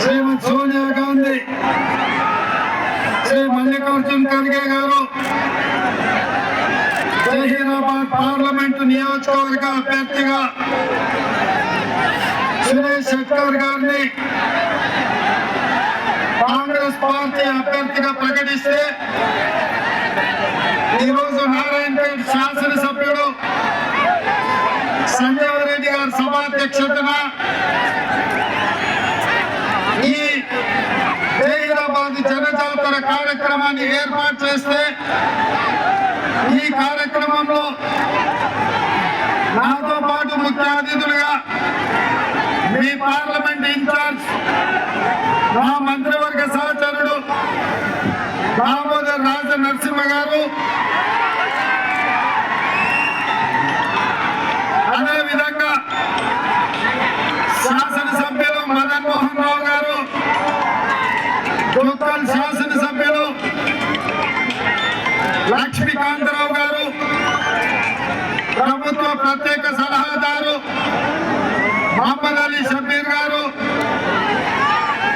శ్రీమతి సోనియా గాంధీ శ్రీ మల్లికార్జున్ ఖర్గే గారు జహీరాబాద్ పార్లమెంటు నియోజకవర్గ అభ్యర్థిగా సురేష్ శెట్టర్ గారిని కాంగ్రెస్ పార్టీ అభ్యర్థిగా ప్రకటిస్తే ఈరోజు నారాయణపేట శాసనసభ్యుడు సంజయ్ సభాధ్యక్షతన ఈ జైరాబాద్ జనజాతర కార్యక్రమాన్ని ఏర్పాటు చేస్తే ఈ కార్యక్రమంలో నాతో పాటు ముఖ్య అతిథులుగా మీ పార్లమెంట్ ఇన్ఛార్జ్ మా మంత్రివర్గ సహచరుడు దామోదర్ రాజ నరసింహ గారు అదే విధంగా శాసనసభ్యులు మదన్ మోహన్ రావు గారు లోకల్ శాసనసభ్యులు లక్ష్మీకాంతరావు గారు ప్రభుత్వ ప్రత్యేక సలహాదారు మహమ్మద్ అలీ షబీర్ గారు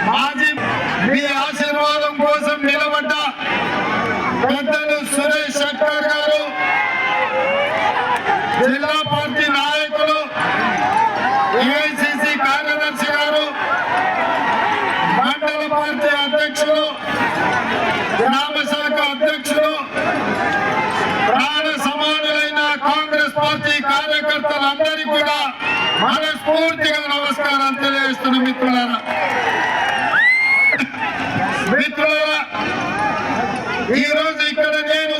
మాజీ మీ ఆశీర్వాదం కోసం నిలబడ్డ పెద్దలు సురేష్ శెట్టర్ గారు జిల్లా పార్టీ నాయకులు ఏఐసిసి కార్యదర్శి గారు మండల పార్టీ అధ్యక్షులు గ్రామ శాఖ అధ్యక్షులు ప్రాణ సమానులైన కాంగ్రెస్ పార్టీ కార్యకర్తలందరికీ కూడా మనస్ఫూర్తిగా నమస్కారం తెలియజేస్తున్న మిత్రులారా. మిత్రులారా ఈ రోజు ఇక్కడ నేను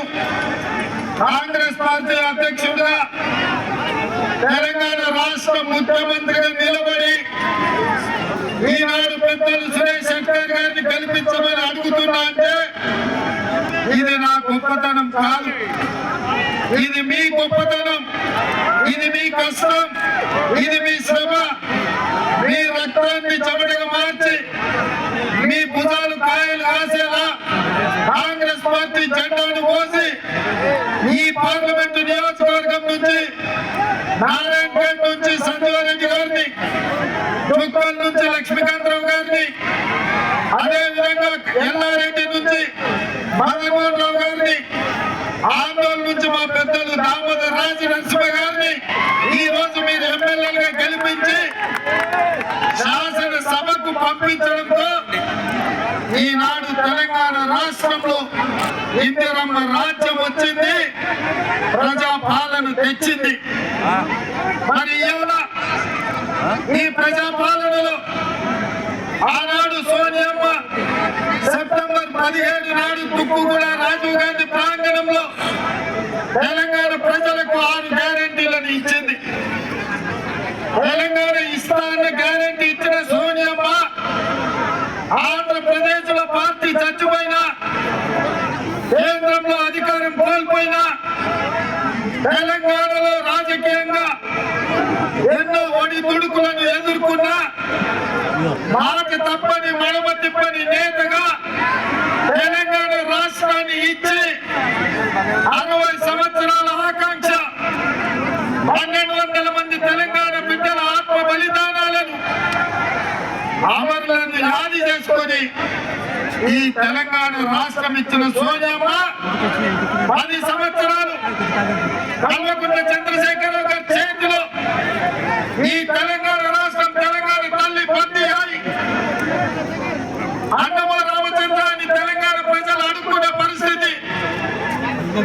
కాంగ్రెస్ పార్టీ అధ్యక్షుడిగా తెలంగాణ రాష్ట్ర ముఖ్యమంత్రిగా నిలబడి ఈనాడు పెద్దలు సురేష్ శంకర్ గారిని కల్పించమని అడుగుతున్నా గొప్పతనం కాదు. ఇది మీ గొప్పతనం. ఇది మీ కష్టం. ఇది మీ శ్రమ. మీ రక్తాన్ని చెమటగా మార్చి మీ భుజాలు కాయలు కాసేలా కాంగ్రెస్ పార్టీ జెండాను పోసి ఈ పార్లమెంట్ నియోజకవర్గం నుంచి నారాయణపేట నుంచి సంజీవ రెడ్డి గారిని చుక్కల్ నుంచి లక్ష్మీకాంతరావు గారిని అదే విధంగా ఎల్లారెడ్డి నుంచి మదన్మోహన్ రావు గారిని ఆందోళన నుంచి మా పెద్దలు దామోదర్ రాజు నరసింహ గారిని ఈ రోజు మీరు ఎమ్మెల్యేలుగా గెలిపించి శాసన సభకు పంపించడంతో ఈనాడు తెలంగాణ రాష్ట్రంలో ఇందిరమ్మ రాజ్యం వచ్చింది ప్రజా పాలన తెచ్చింది. మరి ఇవాళ ఈ ప్రజా పాలనలో ఆనాడు సోనియమ్మ సెప్టెంబర్ పదిహేడు నాడు తుక్కుగూడ రాజీవ్ గాంధీ ప్రాంగణంలో తెలంగాణ ప్రజలకు ఆరు గ్యారంటీలను ఇచ్చింది. తెలంగాణ ఇస్తానన్న గ్యారంటీ ఇచ్చిన సోనియమ్మ ఆంధ్రప్రదేశ్లో పార్టీ చచ్చిపోయినా కేంద్రంలో అధికారం కోల్పోయినా తెలంగాణ ఎన్నో ఒడిదుడుకులను ఎదుర్కొన్నా మాట తప్పని మడమ తిప్పని నేతగా తెలంగాణ రాష్ట్రాన్ని ఇచ్చి అరవై సంవత్సరాల ఆకాంక్ష పన్నెండు వందల మంది తెలంగాణ బిడ్డల ఆత్మ బలిదానాలను అమరులను యాది చేసుకొని ఈ తెలంగాణ రాష్ట్రం ఇచ్చిన సోనియమ్మ పది సంవత్సరాలు కల్వకుంట్ల చంద్రశేఖరరావు గారి చేతిలో ఈ తెలంగాణ రాష్ట్రం తెలంగాణ తల్లి బందీ అయి అన్నమో రామచంద్రాన్ని తెలంగాణ ప్రజలు అనుకున్న పరిస్థితి.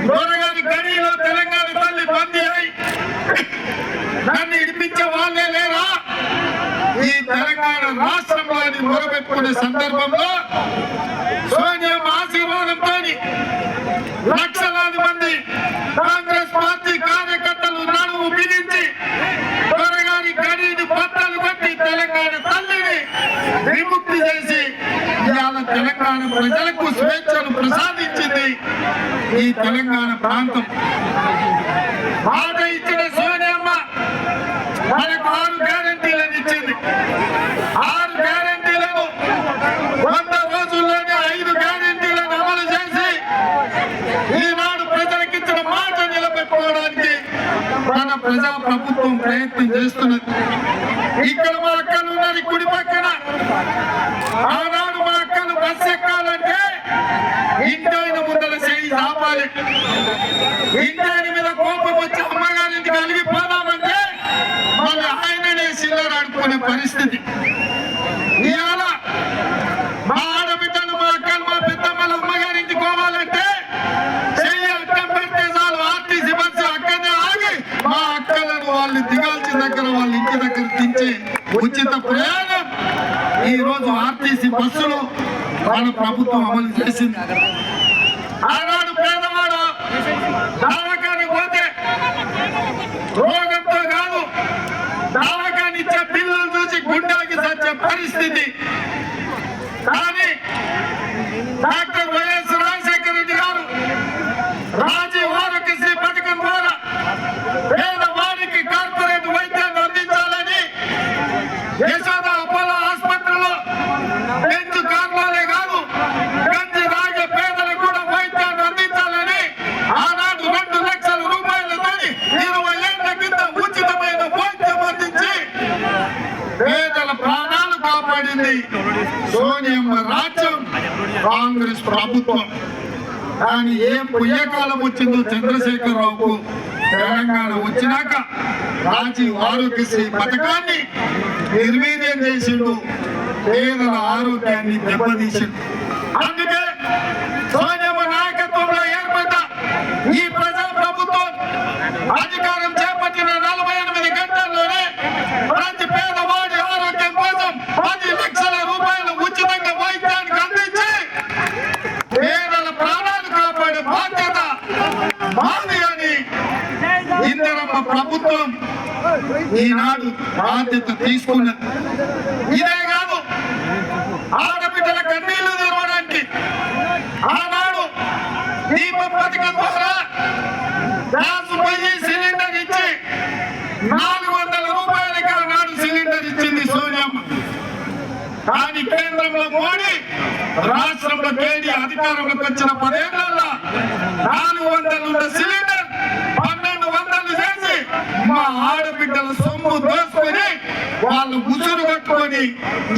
దొరగారి గడిలో తెలంగాణ తల్లి బందీ అయి నన్ను ఇడిపించే వాళ్ళే లేరా? ఈ తెలంగాణ రాష్ట్రంలో అని సందర్భంలో సోనియా ఆశీర్వాదంతో లక్షలాది మంది కాంగ్రెస్ పార్టీ కార్యకర్తలు నడుము బిగించి త్వరగాని గడిని బట్టలు కొట్టి తెలంగాణ తల్లిని విముక్తి చేసి ఇవాళ తెలంగాణ ప్రజలకు స్వేచ్ఛను ప్రసాదించింది ఈ తెలంగాణ ప్రాంతం మాట ఇచ్చిన సోనియమ్మ మనకు ఆరు గ్యారంటీలను ఇచ్చింది ఆరు గ్యారంటీలను వంద రోజుల్లోనే ఐదు గ్యారంటీలను అమలు చేసి ఈనాడు ప్రజలకు ఇచ్చిన మాట నిలబెట్టుకోవడానికి మన ప్రజా ప్రభుత్వం ప్రయత్నం చేస్తున్నది ఇక్కడ మా అక్కలు ఉన్నది కుడి పక్కన ఆనాడు మా అక్కలు బస్ ఎక్కాలంటే ఇంటాయన ముందర చేయి చాపాలి ఇంటాయన మీద కోపం వచ్చి అమ్మగారింటి కలిగి పోదామంటే మళ్ళీ ఆయననే సిల్లర్ ఆడుకునే పరిస్థితి ఇవాళ మా ఆడబిడ్డలు మా అక్కలు మా పెద్దమ్మల అమ్మగారింటికి పోవాలంటే చెయ్యి అడ్డం పెడితే చాలు ఆర్టీసీ బస్సు అక్కడనే ఆగి మా అక్కలను వాళ్ళు దిగాల్సిన దగ్గర వాళ్ళ ఇంటి దగ్గర దించి ఉచిత ప్రయాణం ఈ రోజు ఆర్టీసీ బస్సులు మన ప్రభుత్వం అమలు చేసింది ఆనాడు పేదవాడు దవాఖానికి పోతే రోగంతో కాదు దవాఖాని ఇచ్చే పిల్లలు చూసి గుండెలకి సచ్చే పరిస్థితి కానీ డాక్టర్ వైఎస్ రాజశేఖర రెడ్డి గారు రాజీవ్ ఆరోగ్యశ్రీ పథకం ద్వారా పేదవారికి కార్పొరేట్ వైద్యాన్ని అందించాలని యశోద అపోలో ఆసుపత్రిలో పెంచు కార్లే కాదు గంజి రాగే పేదలకు కూడా వైద్యాన్ని అందించాలని ఆనాడు రెండు లక్షల రూపాయలతో ఇరవై ఏళ్ళ కింద ఉచితమైన వైద్యం అందించి పేదల ప్రాణాలు కాపాడింది సోనియమ్మ రాజ్యం కాంగ్రెస్ ప్రభుత్వం కానీ ఏం పుయ్యకాలం వచ్చిందో చంద్రశేఖరరావుకు తెలంగాణ వచ్చినాక రాజీవ్ ఆరోగ్యశ్రీ పథకాన్ని నిర్వీర్యం చేసిండు. పేదల ఆరోగ్యాన్ని దెబ్బతీసిండు. అందుకే సోనియమ్మ నాయకత్వంలో ఏర్పడ్డ ఈ ప్రజా ప్రభుత్వం అధికారం చేపట్టిన నలభై ఎనిమిది గంటల్లోనే ప్రతి పేదవాడి ఆరోగ్యం కోసం పది లక్షల రూపాయలు ఉచితంగా వైద్యానికి అందించి పేదల ప్రాణాలు కాపాడే బాధ్యత మాది అని ఇందిరమ్మ ప్రభుత్వం ఈనాడు బాధ్యత తీసుకున్నది ఇదే కాదు. ఆడబిడ్డల కన్నీళ్ళు తెరవడానికి ఆనాడు దీప పథకం ద్వారా గ్యాస్ పోయి సిలిండర్ ఇచ్చి నాలుగు వందల రూపాయలకి నాడు సిలిండర్ ఇచ్చింది సోనియమ్మ. కానీ కేంద్రంలో మోడీ రాష్ట్రంలో కేడి అధికారంలోకి వచ్చిన పదేళ్ళలో నాలుగు వందల సిలిండర్ మా ఆడబిడ్డల సొమ్ము దోసుకొని వాళ్ళు ముసురు కట్టుకొని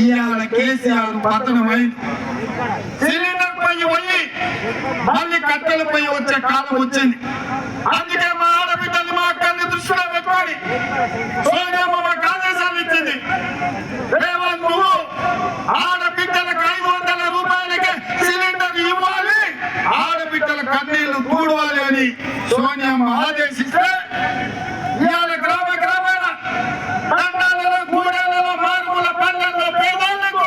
ఇవాళ కేసీఆర్ పతనమైంది సిలిండర్ పై పోయి మళ్ళీ కట్టెలపై వచ్చే కాలం వచ్చింది. అందుకే మా ఆడబిడ్డలు మా అక్కల్ని దృష్టిలో పెట్టుకొని సోనియమ్మ మాకు ఆదేశాలు ఇచ్చింది. రేవంత్ నువ్వు ఆడబిడ్డలకు ఐదు వందల రూపాయలకే సిలిండర్ ఇవ్వాలి ఆడబిడ్డల కన్నీళ్ళు కూడవాలి అని సోనియమ్మ ఆదేశిస్తే ఇవాళ గ్రామ గ్రామాల తండాలలో గూడాలలో మార్పుల పల్లెల్లో పేదలకు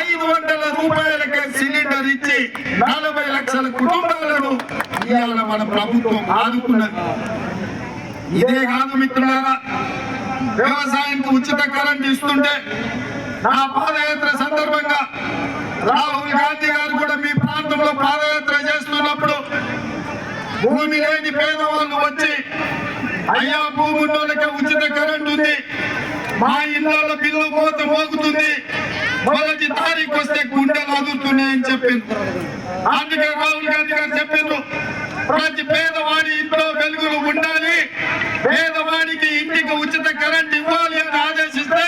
ఐదు వందల రూపాయలకే సిలిండర్ ఇచ్చి నలభై లక్షల కుటుంబాలను ఇవాళ మన ప్రభుత్వం ఆదుకున్నది. ఇదే కాదు మిత్రులారా వ్యవసాయానికి ఉచిత కరెంట్ ఇస్తుంటే నా పాదయాత్ర సందర్భంగా రాహుల్ గాంధీ గారు కూడా మీ ప్రాంతంలో పాదయాత్ర చేస్తున్నప్పుడు భూమి లేని పేదవాళ్ళు వచ్చి అయ్యా భూమి ఉచిత కరెంట్ ఉంది. మా ఇళ్ళ బిల్లు మోత మోగుతుంది. మొదటి తారీఖు వస్తే గుండెలు అదురుతున్నాయని చెప్పింది అందుకే రాహుల్ గాంధీ గారు చెప్పిండ్రు. ప్రతి పేదవాడి ఇంట్లో వెలుగులు ఉండాలి. పేదవాడికి ఇంటికి ఉచిత కరెంట్ ఇవ్వాలి అని ఆదేశిస్తే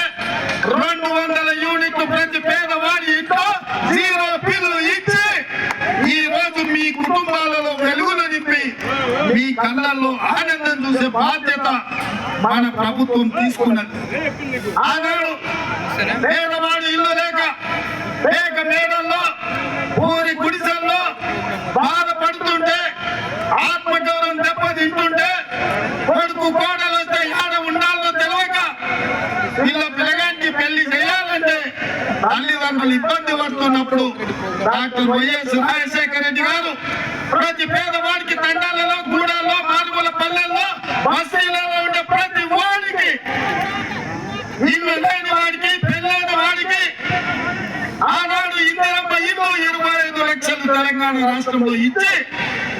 రెండు వందల యూనిట్లు ప్రతి పేదవాడి ఇంట్లో జీరో బిల్లు ఇచ్చి ఈ రోజు మీ కుటుంబాలలో వెలుగులు నింపి మీ కళ్ళల్లో ఆనందం చూసే బాధ్యత మన ప్రభుత్వం తీసుకున్నది. ఆనాడు పేదవాడి ఇల్లు లేక లేక మేడల్లో ఊరి గుడిసెల్లో బాధపడుతుంటే ఆత్మగౌరవం దెబ్బతింటుంటే కొడుకు కోడలు వస్తే ఆడ ఉండాలో తెలియక పిల్ల పిల్లగానికి పెళ్ళి చేయాలంటే తల్లిదండ్రులు ఇబ్బంది పడుతున్నప్పుడు డాక్టర్ వైఎస్ రాజశేఖర రెడ్డి గారు ప్రతి పేదవాడికి తండాలలో పల్లెల్లో బస్తీలలో ఉండే ప్రతి వాడికి ఇల్లు లేని వాడికి పెళ్ళైన వాడికి ఆనాడు ఇందిరమ్మ ఇల్లు ఇరవై ఐదు లక్షలు తెలంగాణ రాష్ట్రంలో ఇచ్చి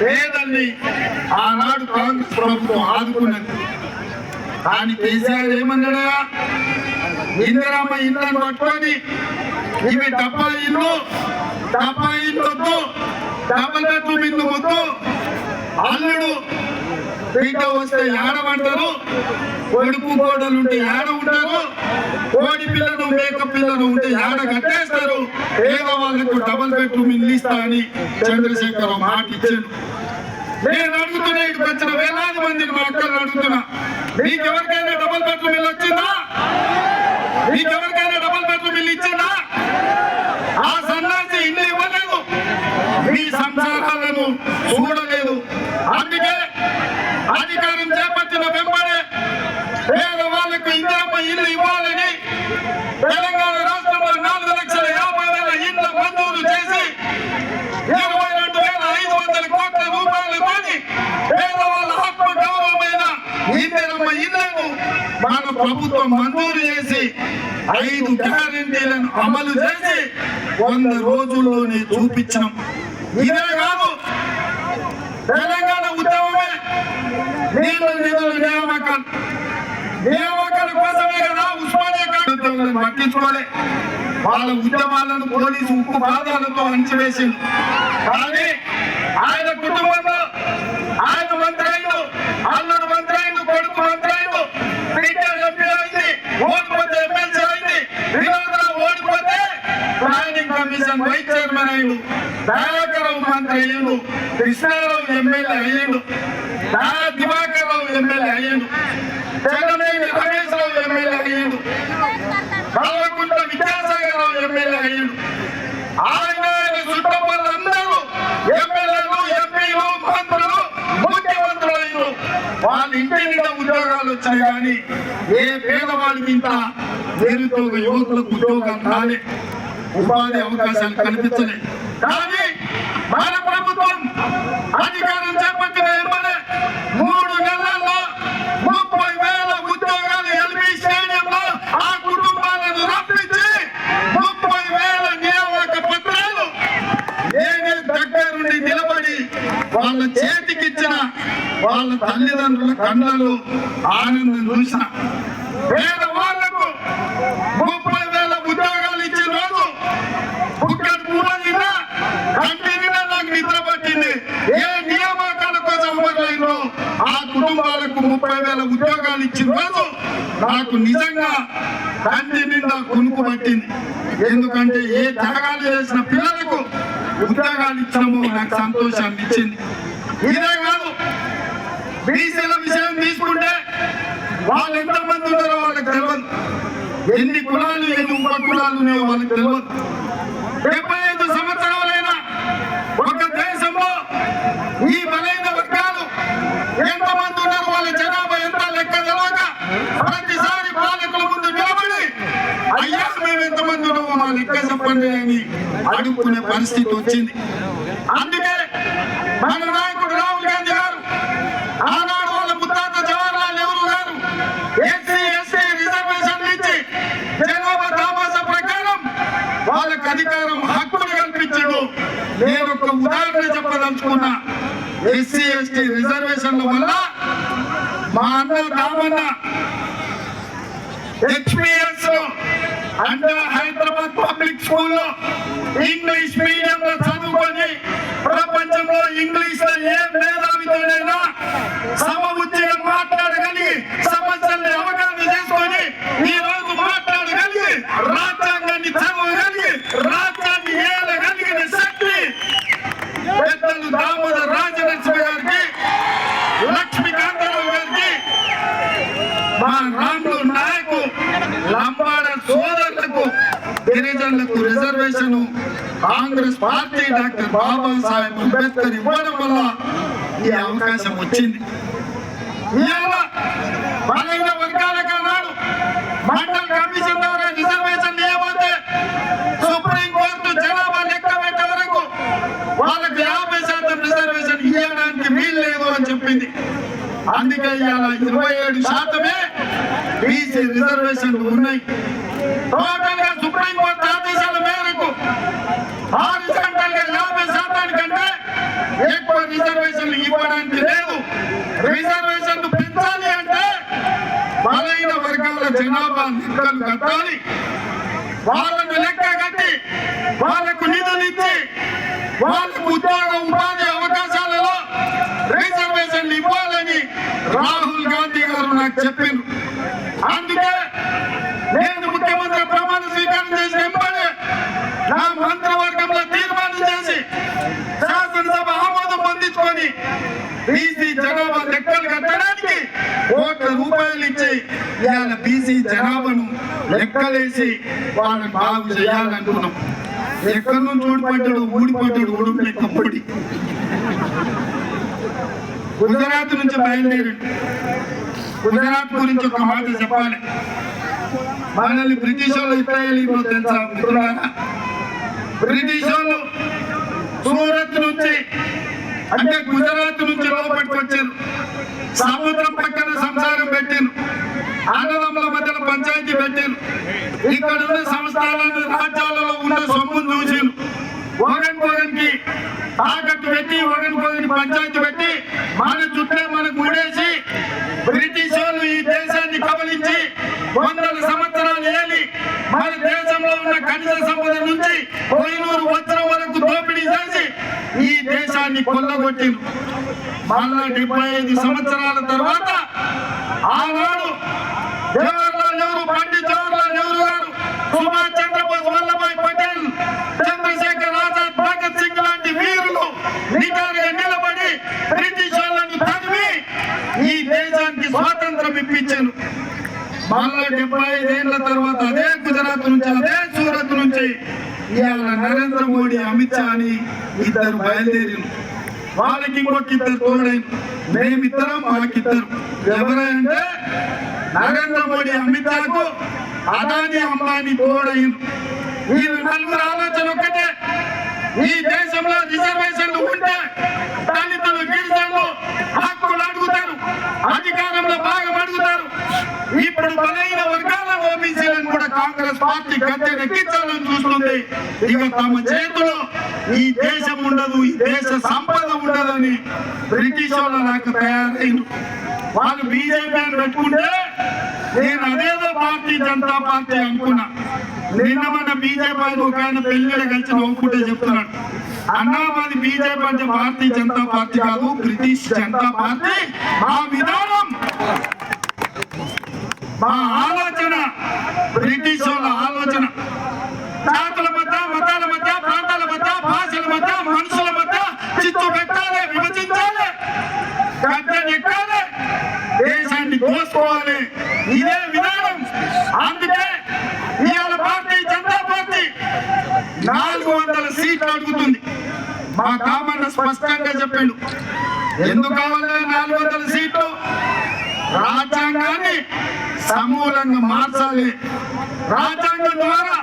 పేదల్ని ఆనాడు కాంగ్రెస్ ప్రభుత్వం ఆదుకున్నది. కానీ కేసీఆర్ ఏమన్నాడా? ఇందిరామ్మ ఇళ్ళను పట్టుకొని ఇవి డబ్బా ఇల్లు డబ్బా ఇల్లు వద్దు డబ్బల బెడ్రూమ్ ఇల్లు వద్దు అల్లుడు బిడ్డ వస్తే ఏడమంటారు కొడుకు కోడలు ఉంటే ఏడ ఉంటారు? కోడి పిల్లలు మేక పిల్లలు ఉంటే ఏడ కట్టేస్తారు? పేదవాళ్ళకు డబల్ బెడ్రూమ్ ఇల్లు ఇస్తా అని చంద్రశేఖర్ మాట ఇచ్చాను నేను అడుగుతున్నా ఇటు వచ్చిన వేలాది మందిని మా అక్కలు అడుగుతున్నా. మీకు ఎవరికైనా డబల్ బెడ్రూమ్ ఇల్లు వచ్చిందా? మీకు ఎవరికైనా డబల్ బెడ్రూమ్ ఇల్లు ఇచ్చిందా? ఆ సన్నాసి ఇల్లు ఇవ్వలేదు. మీ సంసారాలను చూడలేదు. అందుకే అధికారం చేపట్టిన వెంబడే పేదవాళ్ళకు ఇందిరమ్మ ఇల్లు ఇవ్వాలని తెలంగాణ రాష్ట్రంలో నాలుగు లక్షల యాభై వేల ఇళ్ళ మంజూరు చేసి ఇరవై రెండు వేల ఐదు వందల కోట్ల రూపాయలతోని పేదవాళ్ళ ఆత్మ గౌరవమైన ఇందిరమ్మ ఇళ్ళను మన ప్రభుత్వం మంజూరు చేసి ఐదు గ్యారంటీలను అమలు చేసి వంద రోజుల్లోనే చూపించాం ఇదే కాదు తెలంగాణ నీళ్ళు నిధులు నియామకాలు నియామకాల కోసమే కదా ఉస్మానియా పట్టించుకోలే. వాళ్ళ ఉద్యమాలను పోలీసు ఉప్పు పాదాలతో అణచివేసింది. కానీ ఆయన కుటుంబంలో ఆయన మంత్రి అల్లుడు మంత్రి కొడుకు మంత్రి ఎంపీ అయింది ఓడిపోతే ఎమ్మెల్సీ అయింది వినోదరావు ఓడిపోతే ప్లానింగ్ కమిషన్ వైస్ చైర్మన్ అయ్యిండు ముఖ్యమంత్రి అయ్యాడు కృష్ణారావు ఎమ్మెల్యే అయ్యాడు దారా దివాకర్ రావు ఎమ్మెల్యే అయ్యాడు చెన్నమేని రమేష్ రావు ఎమ్మెల్యే అయ్యాడు కల్వకుంట విద్యాసాగర్ రావు ఎమ్మెల్యే అయ్యాడు ఆయన ఆయన చుట్టపల్లందరూ ఎమ్మెల్యేలు ఎంపీలు మంత్రులు ముఖ్యమంత్రులు అయ్యారు వాళ్ళ ఇంటి నిండా ఉద్యోగాలు వచ్చాయి కానీ ఏ పేదవాళ్ళకి ఇంత నిరుద్యోగ యువకులకు ఉద్యోగం రాలే ఉపాధి అవకాశాలు కల్పించలే. కానీ మన ప్రభుత్వం అధికారం చేపట్టిన వెంబడే మూడు నెలల్లో ముప్పై వేల ఉద్యోగాలు ఎల్బీ స్టేడియంలో ఆ కుటుంబాలను రప్పించి ముప్పై వేల నియామక పత్రాలు నేనే దగ్గరుండి నిలబడి వాళ్ళ చేతికిచ్చిన వాళ్ళ తల్లిదండ్రుల కళ్ళలో ఆనందం చూసిన పేదవాళ్ళకు ముప్పై వేల ఉద్యోగాలు ఇచ్చిన రోజు బుక్కడు కూడా తిన్నా కంటి నిండా నాకు నిద్ర పట్టింది ఏ నియామకాల కోసం అమరులైనో ఆ కుటుంబాలకు ముప్పై వేల ఉద్యోగాలు ఇచ్చిన రోజు నాకు నిజంగా కంటి నిండా కునుకు పట్టింది. ఎందుకంటే ఏ త్యాగాలు చేసిన పిల్లలకు ఉద్యోగాలు ఇచ్చినామో నాకు సంతోషాన్ని ఇచ్చింది. ఇదే కాదు బీసీల విషయం తీసుకుంటే వాళ్ళు ఎంతమంది ఉన్నారో వాళ్ళకి తెలియదు ఎన్ని కులాలు ఎన్ని ఉప కులాలు ఉన్నాయో వాళ్ళకి తెలియదు డెబ్బై ఐదు సంవత్సరాలైనా ఒక దేశంలో ఈ బలైన వర్గాలు ఎంతమంది ఉన్నారు వాళ్ళ జనాభా ఎంత లెక్క తెలవక ప్రతిసారి పాలకుల ముందు నిలబడి అయ్యా మేము ఎంతమంది ఉన్నామో మా లెక్క చెప్పండి అని అడుక్కునే పరిస్థితి వచ్చింది. అందుకే మన నాయకుడు రాహుల్ గాంధీ గారు ఆనాడు వాళ్ళ ముత్తాత జవహర్లాల్ నెహ్రూ గారు ఎస్సీ ఎస్టీ రిజర్వేషన్ ఇచ్చి జనాభా దామాస ప్రకారం వాళ్ళకి అధికారం హక్కులు కల్పించాడు. నేను ఒక ఉదాహరణ చెప్పదలుచుకున్నా. ఎస్సీ ఎస్టీ రిజర్వేషన్ల వల్ల మా అన్న రామన్న హెచ్పిఎస్లో అంటే హైదరాబాద్ పబ్లిక్ స్కూల్లో ఇంగ్లీష్ మీడియం లో చదువుకొని ప్రపంచంలో ఇంగ్లీష్లో ఏ మేధావితోనైనా సమ ఉద్యోగం సమస్యల్ని అవగాహన చేసుకొని ఈ రోజు మాట్లాడగలిగి రాజ్యాంగాన్ని చదవగలిగి రాజ్యాన్ని ఏలగలిగిన శక్తి పెద్దలు దామోదర్ రాజనరసింహ గారికి లక్ష్మీకాంతరావు గారికి మా రాముడు నాయకు లంబాడ సోదరులకు గిరిజనులకు reservation Congress party doctor Babasaheb Ambedkar ఇవ్వడం వల్ల ఈ అవకాశం వచ్చింది. ఇవాళ బలైన వర్గాల కన్నాడు మండల్ కమిషన్ ద్వారా రిజర్వేషన్ ఏమంటే సుప్రీం కోర్టు జనాభా లెక్క పెట్టే వరకు వాళ్ళకి యాభై శాతం రిజర్వేషన్ ఇవ్వడానికి వీలు లేదు అని చెప్పింది. అందుకే ఇవాళ ఇరవై ఏడు శాతమే బీసీ రిజర్వేషన్లు ఉన్నాయి. టోటల్గా సుప్రీం కోర్టు ఆదేశాల జనాభా లెక్కలు కట్టాలి వాళ్ళకు లెక్క కట్టి వాళ్ళకు నిధులు ఇచ్చి వాళ్ళకు ఉద్యోగ ఉపాధి అవకాశాలలో రిజర్వేషన్లు ఇవ్వాలని రాహుల్ గాంధీ గారు నాకు చెప్పింది అందుకే నేను ముఖ్యమంత్రి ప్రమాణ స్వీకారం చేసిన ఎంపడే నా మంత్రివర్గంలో తీర్మానం చేసి శాసనసభ బీసీ జనాభా లెక్కలు కట్టడానికి కోట్ల రూపాయలు ఇచ్చి ఇవాళ బీసీ జనాభాను లెక్కలేసి వాళ్ళని బాగు చేయాలనుకున్నాం. ఎక్కడి నుంచి ఊడిపడ్డాడు ఊడిపడ్డాడు ఉడుపు లెక్క గుజరాత్ నుంచి బయలుదేరి గుజరాత్ గురించి ఒక మాట చెప్పాలి. మనల్ని బ్రిటిష్ వాళ్ళు ఇట్లా వెళ్ళిపో తెలుసా? బ్రిటిష్ వాళ్ళు సూరత్ నుంచి అంటే గుజరాత్ నుంచి లోపలికి వచ్చారు. సముద్రం పక్కన సంసారం పెట్టారు. అన్నదమ్ముల మధ్యలో పంచాయతీ పెట్టారు. ఇక్కడ ఉన్న సంస్థానాలు రాజ్యాలలో ఉన్న సొమ్మును చూసారు ఒకరికి ఒకరికి తాకట్టు పెట్టి ఒకరికి ఒకరికి పంచాయతీ పెట్టి మన చుట్టే మనకు ముడేసి బ్రిటిష్ వాళ్ళు ఈ దేశాన్ని కబలించి వందల సంవత్సరాలు ఏలి మన దేశంలో ఉన్న ఖనిజ సంపద నుంచి కోహినూరు వజ్రం వరకు దోపిడీ చేసి ఈ దేశాన్ని కొల్లగొట్టింది మళ్ళా డెబ్బై ఐదు సంవత్సరాల తర్వాత ఆనాడు జవహర్లాల్ నెహ్రూ పండిత్ జవహర్లాల్ నెహ్రూ గారు సుభాష్ చంద్రబోస్ వల్లభాయ్ పటేల్ చంద్రశేఖర్ ఆజాద్ భగత్ సింగ్ లాంటి వీరులు నిటారుగా నిలబడి బ్రిటిష్ వాళ్ళను తరిమి ఈ దేశానికి స్వాతంత్రం ఇప్పించాను మళ్ళా డెబ్బై ఐదేళ్ళ తర్వాత అదే గుజరాత్ నుంచి అదే సూరత్ నుంచి ఇవాళ నరేంద్ర మోడీ అమిత్ షా అని ఇద్దరు బయలుదేరి వాళ్ళకి ఇంకొక ఇద్దరు తోడైన మేమిద్దరం వాళ్ళకిద్దరు. ఎవరంటే నరేంద్ర మోడీ అమిత్ షాకు అదాని అంబానీ తోడైన వీళ్ళ నలుగురు ఆలోచన ఒక్కటే. ఈ దేశంలో రిజర్వేషన్లు ఉంటే దళితులు గిరిజనులు హక్కులు అడుగుతారు. ఇప్పుడు బలైన వర్గాల ఓబీసీలను కూడా కాంగ్రెస్ పార్టీ గద్దెనెక్కించాలని చూస్తుంది. ఇక తమ చేతిలో ఈ దేశం ఉండదు ఈ దేశ సంపద ఉండదని బ్రిటిష్ వాళ్ళ నాకు తయారైంది. వాళ్ళు బీజేపీ అని పెట్టుకుంటే నేను అదేదో పార్టీ జనతా పార్టీ అనుకున్నా. నిన్న మన బీజేపీ ఒక ఆయన పెళ్ళి కలిసి నవ్వుకుంటే చెప్తున్నాడు. అన్నామాది బీజేపీ అంటే భారతీయ జనతా పార్టీ కాదు బ్రిటిష్ జనతా పార్టీ. ఆ విధానం మా ఆలోచన బ్రిటిష్ వాళ్ళ ఆలోచన. జాతుల మధ్య మతాల మధ్య ప్రాంతాల మధ్య భాషల మధ్య మనుషుల మధ్య చిచ్చు పెట్టాలి విభజించాలి గద్దెనెక్కాలి దేశాన్ని దోసుకోవాలి. ఇదే విధానం. అందుకే ఇవాళ పార్టీ జనతా పార్టీ నాలుగు వందల సీట్లు అడుగుతుంది. మా కామన్న స్పష్టంగా చెప్పిండు. ఎందుకు కావాలి నాలుగు వందల సీట్లు? రాజ్యాంగాన్ని సమూలంగా మార్చాలి. రాజ్యాంగం ద్వారా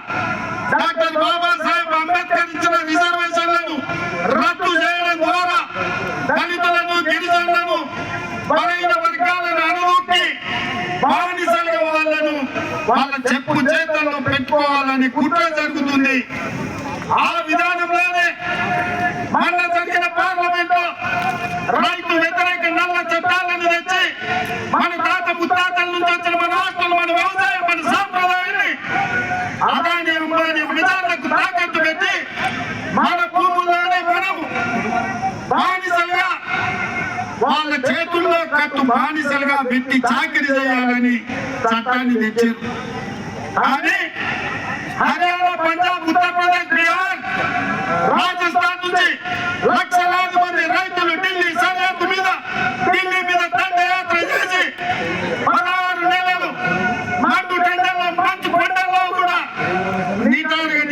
డాక్టర్ బాబాసాహెబ్ అంబేద్కర్ ఇచ్చిన రిజర్వేషన్లను రద్దు చేయడం ద్వారా దళితులను గిరిజనులను బలైన వర్గాలను అనుమతి బానిసలుగా వాళ్ళను వాళ్ళ చెప్పు చేతల్లో పెట్టుకోవాలని కుట్ర జరుగుతుంది. ఆ విధానంలోనే మొన్న జరిగిన పార్లమెంట్ రైతు వ్యతిరేక నల్ల చట్టాలను తెచ్చి మన తాత ముత్తాతల నుంచి వచ్చిన మన ఆస్తులు మన వ్యవసాయం మన సాంప్రదాయాన్ని అదాని అంబాని విధానాలకు తాకట్టు పెట్టి మన భూముల్లోనే మనము బానిసలుగా వాళ్ళ చేతుల్లో కట్టు బానిసలుగా పెట్టి చాకరీ చేయాలని చట్టాన్ని తెచ్చారు. కానీ హర్యానా పంజాబ్ ఉత్తరప్రదేశ్ బీహార్ రాజస్థాన్ నుంచి లక్షలాది మంది రైతులు ఢిల్లీ సరిహద్దు మీద ఢిల్లీ మీద దండయాత్ర చేసి పదహారు నెలలు మండు టెండర్లో మంచు కొండల్లో కూడా నిటారుగా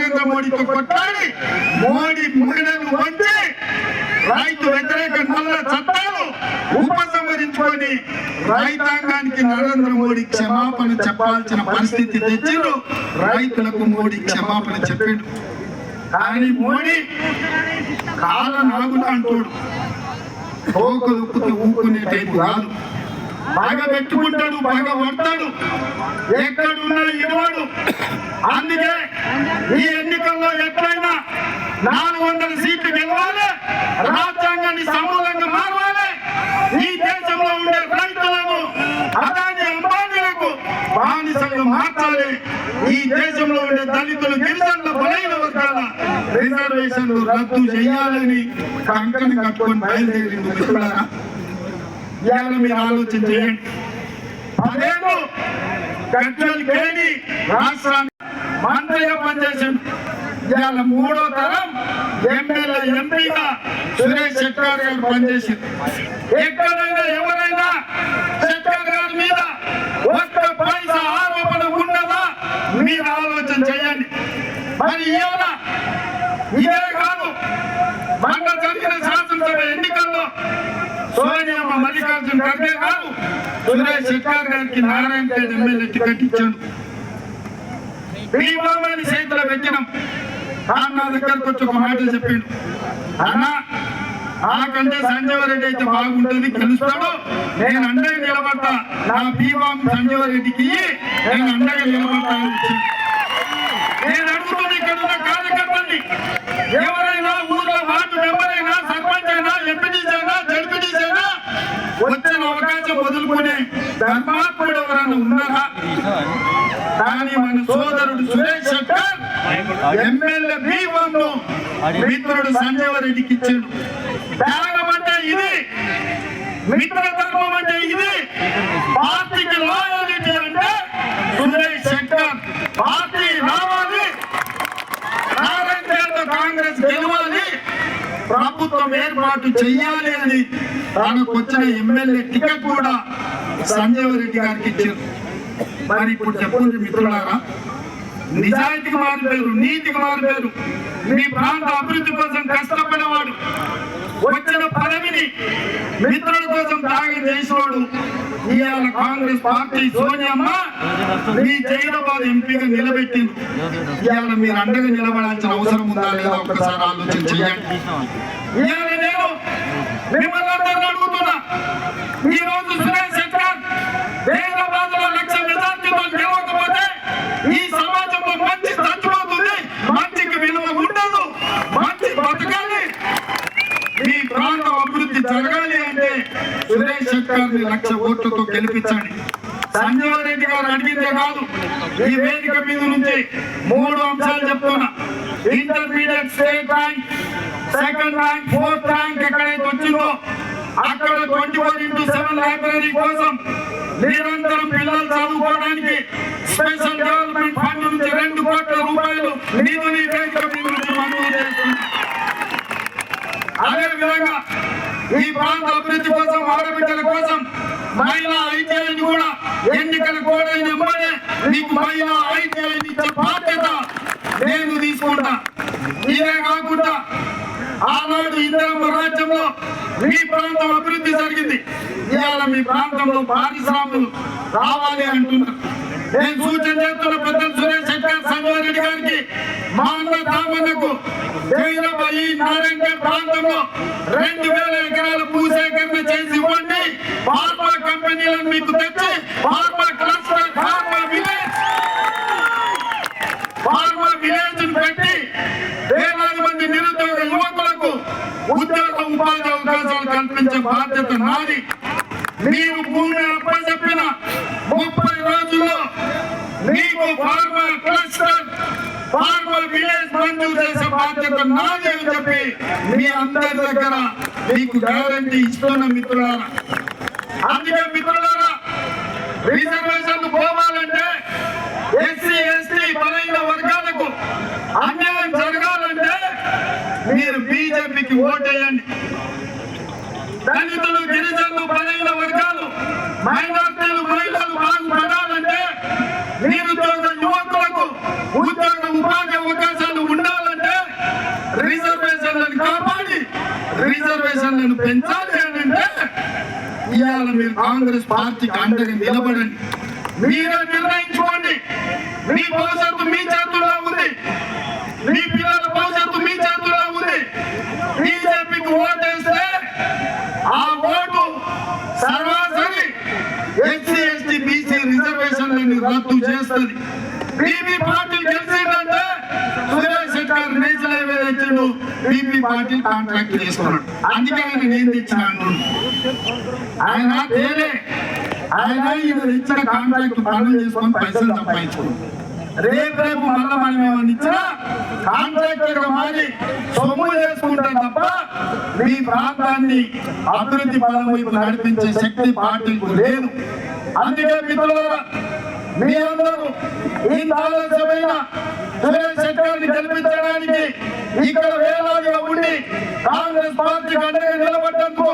నిలబడి నరేంద్ర మోడీతో కొట్లాడి మోడీ మహిళలు వంచి రైతు వ్యతిరేక నల్ల చట్టాలు ఉపసంహరించుకొని రైతాంగానికి నరేంద్ర మోడీ క్షమాపణ చెప్పాల్సిన పరిస్థితి తెచ్చిండు రైతులకు మోడీ క్షమాపణ చెప్పిండు. కానీ మోడీ కాల నాగులు అంటాడు. తోకలు దుక్కుతూ ఊకునే టైపు కాదు. బాగా పెట్టుకుంటాడు బాగా పడతాడు. ఎక్కడున్నా ఇడవాడు అందుకే ఈ ఎన్నికల్లో ఎట్లయినా నాలుగు వందల సీట్లు గెలవాలి రాజ్యాంగాన్ని సమూలంగా మారవాలి. ఈ దేశంలో ఉండే రైతులను అదాని అంబానీలకు బానిసలు మార్చాలి. ఈ దేశంలో ఉండే దళితులు గిరిజనుల బలైన వర్గాల రిజర్వేషన్లు రద్దు చేయాలని కంకణం కట్టుకొని బయలుదేరింది మిత్రులారా. ఇవాళ మీరు ఆలోచన చేయండి. పదేళ్ళు గజ్వల్ కేడి రాష్ట్రాన్ని మంత్రిగా పనిచేసింది ఇవాళ మూడో తరం ఎమ్మెల్యే ఎంపీగా సురేష్ శెట్టార్ గారు పనిచేసింది ఎక్కడైనా ఎవరైనా శెట్టార్ గారి మీద ఒక్క పైసా ఆరోపణ ఉన్నదా? మీరు ఆలోచన చేయండి. మరి ఏమైనా ఇదే కాదు మొన్న జరిగిన శాసనసభ ఎన్నికల్లో సోనియమ్మ మల్లికార్జున ఖర్గే గారు సురేష్ శెట్టార్ గారికి నారాయణ ఖేడ్ ఎమ్మెల్యే టికెట్ ఇచ్చాడు భీమామని చేతిలో పెట్టినాం నా దగ్గరకు వచ్చి ఒక మాట చెప్పిండు. అన్న నాకంటే సంజీవ రెడ్డి అయితే బాగుంటుంది గెలుస్తాడు నేను అండగా నిలబడతా. నా భీమాం సంజీవ రెడ్డికి నేను అండగా నిలబడతా నేను అడుగుతుంది ఇక్కడ ఉన్న కార్యకర్తల్ని ఎవరైనా ఊర్లో వార్డు మెంబర్ అయినా సర్పంచ్ అయినా ఎంపీటీసీ అయినా జడ్పీటీసీ వచ్చిన అవకాశం వదులుకునే ధర్మాత్ముడు ఎవరైనా ఉన్నారా? కానీ మన సోదరుడు సురేష్ శెట్టర్ ఎమ్మెల్యే భీమంను మిత్రుడు సంజీవ రెడ్డికి ఇచ్చాడు. త్యాగం అంటే ఇది. మిత్ర ధర్మం అంటే ఇది. పార్టీకి లాయాలిటీ అంటే సురేష్ శెట్టర్ పార్టీ రావాలి. కాంగ్రెస్ గెలవాలి ప్రభుత్వం ఏర్పాటు చెయ్యాలి అని తనకు వచ్చిన ఎమ్మెల్యే టికెట్ కూడా సంజీవ రెడ్డి గారికి ఇచ్చారు. మరి ఇప్పుడు చెప్పండి మిత్రులారా నిజాయితీకి మారిపోయారు నీతికి మారిపోయారు. మీ ప్రాంత అభివృద్ధి కోసం కష్టపడేవాడు. వచ్చిన పదవిని మిత్రుల కోసం త్యాగం చేసేవాడు ఇవాళ కాంగ్రెస్ పార్టీ సోనియమ్మ. మీ జైరాబాద్ ఎంపీగా నిలబెట్టింది. ఇవాళ మీరు అండగా నిలబడాల్సిన అవసరం ఉందా లేదా ఒకసారి ఆలోచన చేయండి. ఇవాళ నేను మిమ్మల్ని అందరిని అడుగుతున్నా. ఈ రోజు సురేష్ శెట్టర్ హైదరాబాద్లో లక్ష మెజార్టీతో గెలవకపోతే ఈ సమాజంలో మంచి చచ్చిపోతుంది మంచికి విలువ ఉండదు మంచి బతకాలి మీ ప్రాంతం అభివృద్ధి జరగాలి అంటే సురేష్ శెట్టర్ లక్ష ఓట్లతో గెలిపించండి. సంజీవ రెడ్డి గారు అడిగిందే కాదు ఈ వేదిక మీద నుంచి మూడు అంశాలు చెప్తున్నా. Intermediate state rank second rank fourth rank ఎక్కడైతే వచ్చిందో అక్కడ twenty four into seven library కోసం నిరంతరం పిల్లలు చదువుకోవడానికి స్పెషల్ డెవలప్మెంట్ ఫండ్ నుంచి రెండు కోట్ల రూపాయలు నిధులు మహిళా ఐటీఐని కూడా ఎన్నికల కోడైన వెంబడే నీకు మహిళా ఐటీఐని ఇచ్చే బాధ్యత నేను తీసుకుంటా. ఇదే కాకుండా ఆనాడు ఇందిరమ్మ రాజ్యంలో మీ ప్రాంతం అభివృద్ధి జరిగింది. ఇవాళ మీ ప్రాంతంలో పారిశ్రామికలు రావాలి అంటున్నారు. నేను సూచన చేస్తున్న పెద్దలు సురేష్ శంకర్ సంగారెడ్డి గారికి మా అన్న తామన్నకు ఈ నారాయణ ప్రాంతంలో రెండు వేల ఎకరాల భూసేకరణ చేసి ఇవ్వండి. ఫార్మా కంపెనీలను మీకు తెచ్చి pharma cluster pharma village pharma village పెట్టి వేలాది మంది నిరుద్యోగ యువకులకు ఉద్యోగ ఉపాధి అవకాశాలు కల్పించే బాధ్యత నాది. మీరు భూమి అప్పచెప్పిన ముప్పై రోజుల్లో మీకు ఫార్మా క్లస్టర్ ఫార్మా విలేజ్ మంజూరు చేసే బాధ్యత నాది అని చెప్పి మీ అందరి దగ్గర మీకు గ్యారంటీ ఇస్తున్న మిత్రులారా అందుకే మిత్రులారా రిజర్వేషన్లు పోవాలంటే ఎస్సీ ఎస్టీ బలైన వర్గాలకు అన్యాయం జరగాలంటే మీరు బీజేపీకి ఓటేయండి దళితులు గిరిజనులు బలైన వర్గాలు మైనార్టీలు మహిళలు బాగుపడాలంటే నిరుద్యోగ యువకులకు ఉద్యోగ ఉపాధి అవకాశాలు ఉండాలంటే రిజర్వేషన్లను కాపాడి రిజర్వేషన్లను పెంచాలి అని అంటే ఇవాళ మీరు కాంగ్రెస్ పార్టీకి అండగా నిలబడండి. మీరే నిర్ణయించుకోండి. మీ భవిష్యత్తు మీ చేతుల్లో ఉంది. మీ పిల్లల భవిష్యత్తు మీ చేతుల్లో ఉంది. బీజేపీకి ఓటేస్తే ఆ ఓటు సరాసరి ఎస్సీ ఎస్టీ బీసీ రిజర్వేషన్లను రద్దు చేస్తుంది. బీపీ పార్టీ గెలిచిందంటే సురేష్ శెట్టర్ నేషనల్ హైవే తెచ్చిండు బీపీ పాటిల్ కాంట్రాక్ట్ చేసుకున్నాడు. అందుకే ఆయన నేను తెచ్చినాను ఆయన తేలే. ఆయన ఈయన ఇచ్చిన కాంట్రాక్ట్ పనులు చేసుకొని పైసలు సంపాదించుకున్నాడు. రేపు రేపు మళ్ళా మనం ఏమన్నా ఇచ్చినా కాంట్రాక్టర్ మారి సొమ్ము చేసుకుంటాం తప్ప మీ ప్రాంతాన్ని అభివృద్ధి పదం వైపు నడిపించే శక్తి పార్టీకి లేదు. అందుకే మిత్రులారా మీ అందరూ ఈ ఆలస్యమైన సురేష్ శెట్టాన్ని ఇక్కడ వేలాదిగా ఉండి కాంగ్రెస్ పార్టీ అండగా నిలబడ్డందుకు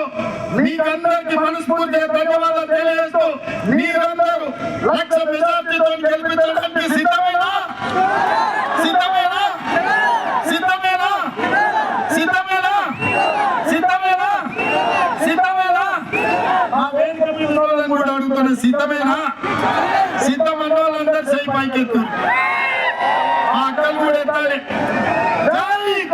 మీకందరికీ మనస్ఫూర్తిగా ధన్యవాదాలు తెలియజేస్తూ మీరందరూ లక్ష మెజార్టీతో గెలిపించడానికి సిద్ధమేనా? సిద్ధమేనా? సిద్ధమేనా? సిద్ధమేనా? సిద్ధమేనా? సిద్ధమేనా? ఆ వేదిక మీద కూడా అడుగుతున్నా సిద్ధమేనా? సిద్ధమన్న వాళ్ళందరూ చేయి పైకెత్తు. padre. ¡Ay,